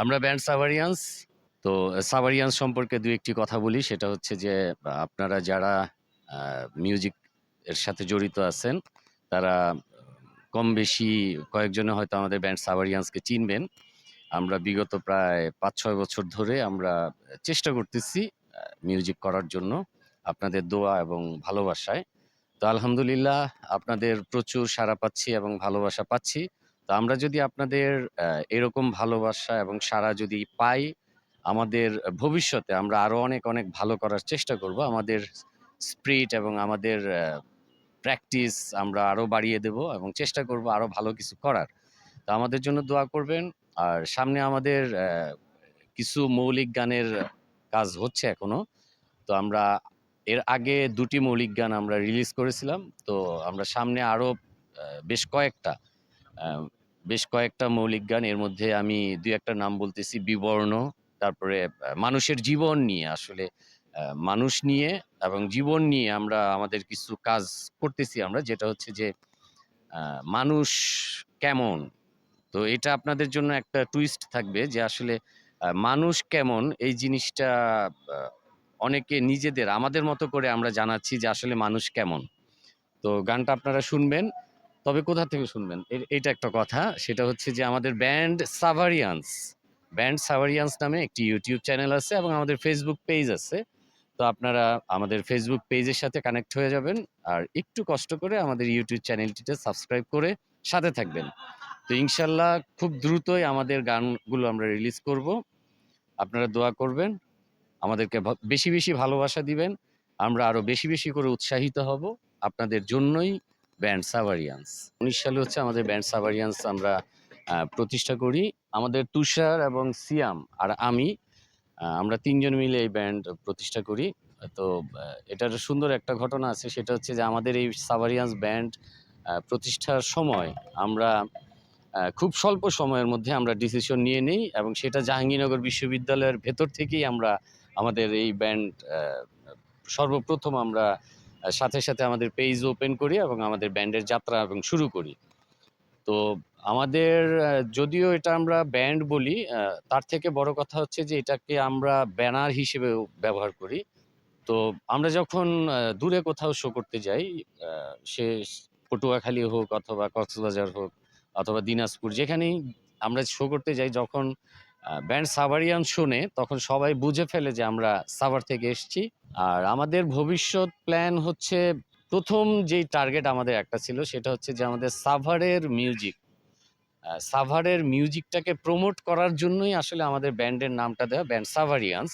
আমরা ব্যান্ড সাভারিয়ান্স তো সাভারিয়ান্স সম্পর্কে দু একটি কথা বলি, সেটা হচ্ছে যে আপনারা যারা মিউজিক এর সাথে জড়িত আছেন, তারা কম বেশি কয়েকজনে হয়তো আমাদের ব্যান্ড সাভারিয়ান্সকে চিনবেন। আমরা বিগত প্রায় পাঁচ ছয় বছর ধরে আমরা চেষ্টা করতেছি মিউজিক করার জন্য আপনাদের দোয়া এবং ভালোবাসায়। তো আলহামদুলিল্লাহ, আপনাদের প্রচুর সাড়া পাচ্ছি এবং ভালোবাসা পাচ্ছি। তো আমরা যদি আপনাদের এরকম ভালোবাসা এবং সারা যদি পাই আমাদের ভবিষ্যতে আমরা আরও অনেক অনেক ভালো করার চেষ্টা করব। আমাদের স্প্রিট এবং আমাদের প্র্যাকটিস আমরা আরও বাড়িয়ে দেব এবং চেষ্টা করব আরও ভালো কিছু করার। তো আমাদের জন্য দোয়া করবেন। আর সামনে আমাদের কিছু মৌলিক গানের কাজ হচ্ছে এখনও। তো আমরা এর আগে দুটি মৌলিক গান আমরা রিলিজ করেছিলাম। তো আমরা সামনে আরও আহ, বেশ কয়েকটা বেশ কয়েকটা মৌলিক গান, এর মধ্যে আমি দু একটা নাম বলতেছি, বিবর্ণ, তারপরে মানুষের জীবন নিয়ে। আসলে মানুষ নিয়ে এবং জীবন নিয়ে আমরা, আমাদের কিছু কাজ করতেছি আমরা, যেটা হচ্ছে যে মানুষ কেমন? তো এটা আপনাদের জন্য একটা টুইস্ট থাকবে যে, আসলে মানুষ কেমন? এই জিনিসটা অনেকে নিজেদের, আমাদের মতো করে আমরা জানাচ্ছি যে, আসলে মানুষ কেমন। তো গানটা আপনারা শুনবেন। তবে কোথা থেকে শুনবেন? এটা একটা কথা। সেটা হচ্ছে যে আমাদের ব্যান্ড সাভারিয়ান্স। ব্যান্ড সাভারিয়ান্স নামে একটি ইউটিউব চ্যানেল আছে এবং আমাদের ফেসবুক পেজ আছে। তো আপনারা আমাদের ফেসবুক পেজের সাথে কানেক্ট হয়ে যাবেন আর একটু কষ্ট করে আমাদের ইউটিউব চ্যানেলটিতে সাবস্ক্রাইব করে সাথে থাকবেন। তো ইনশাল্লাহ খুব দ্রুতই আমাদের গানগুলো আমরা রিলিজ করব। আপনারা দোয়া করবেন। আমাদেরকে বেশি বেশি ভালোবাসা দিবেন। আমরা আরও বেশি বেশি করে উৎসাহিত হব। আপনাদের জন্যই ব্যান্ড সাভারিয়ান্স। উনিশ সালে হচ্ছে আমাদের ব্যান্ড সাভারিয়ান্স আমরা প্রতিষ্ঠা করি। আমাদের তুষার এবং সিয়াম আর আমি আমরা তিনজন মিলে এই ব্যান্ড প্রতিষ্ঠা করি। তো এটার সুন্দর একটা ঘটনা আছে, সেটা হচ্ছে যে আমাদের এই সাভারিয়ান্স ব্যান্ড প্রতিষ্ঠার সময় আমরা খুব স্বল্প সময়ের মধ্যে আমরা ডিসিশন নিয়ে নিই এবং সেটা জাহাঙ্গীরনগর বিশ্ববিদ্যালয়ের ভেতর থেকেই আমরা আমাদের এই ব্যান্ড সর্বপ্রথম আমরা সাথে সাথে আমাদের পেজ ওপেন করি এবং আমাদের ব্যান্ডের যাত্রা এবং শুরু করি। তো আমাদের যদিও এটা আমরা ব্যান্ড বলি তার থেকে বড় কথা হচ্ছে যে এটাকে আমরা ব্যানার হিসেবে ব্যবহার করি। তো আমরা যখন দূরে কোথাও শো করতে যাই সে পটুয়াখালী হোক অথবা কক্সবাজার হোক অথবা দিনাজপুর, যেখানেই আমরা শো করতে যাই, যখন ব্যান্ড সাভারিয়ান শুনে তখন সবাই বুঝে ফেলে যে আমরা সাভার থেকে এসছি। আর আমাদের ভবিষ্যৎ প্ল্যান হচ্ছে, প্রথম যেই টার্গেট আমাদের একটা ছিল সেটা হচ্ছে যে আমাদের সাভারের মিউজিক। সাভারের মিউজিকটাকে প্রমোট করার জন্যই আসলে আমাদের ব্যান্ডের নামটা দেওয়া ব্যান্ড সাভারিয়ান্স।